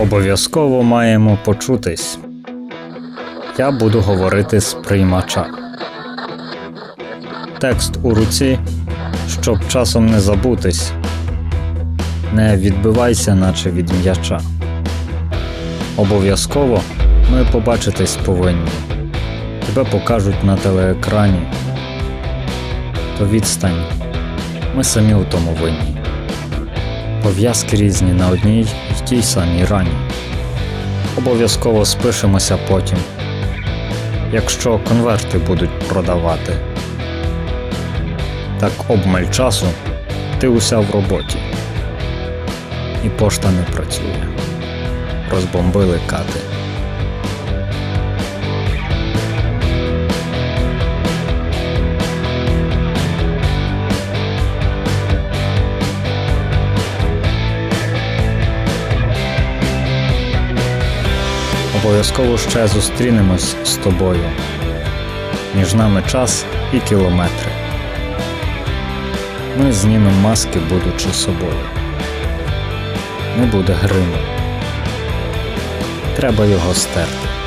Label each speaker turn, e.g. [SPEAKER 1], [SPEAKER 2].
[SPEAKER 1] Обов'язково маємо почутись. Я буду говорити з приймача. Текст у руці, щоб часом не забутись. Не відбивайся, наче від м'яча. Обов'язково ми побачитись повинні. Тебе покажуть на телеекрані. То відстань. Ми самі у тому винні. Пов'язки різні на одній тій самій рані. Обов'язково спишемося потім, якщо конверти будуть продавати. Так обмаль часу ти уся в роботі. І пошта не працює. Розбомбили кати. Обов'язково ще зустрінемось з тобою. Між нами час і кілометри. Ми знімемо маски, будучи собою. Не буде гриму. Треба його стерти.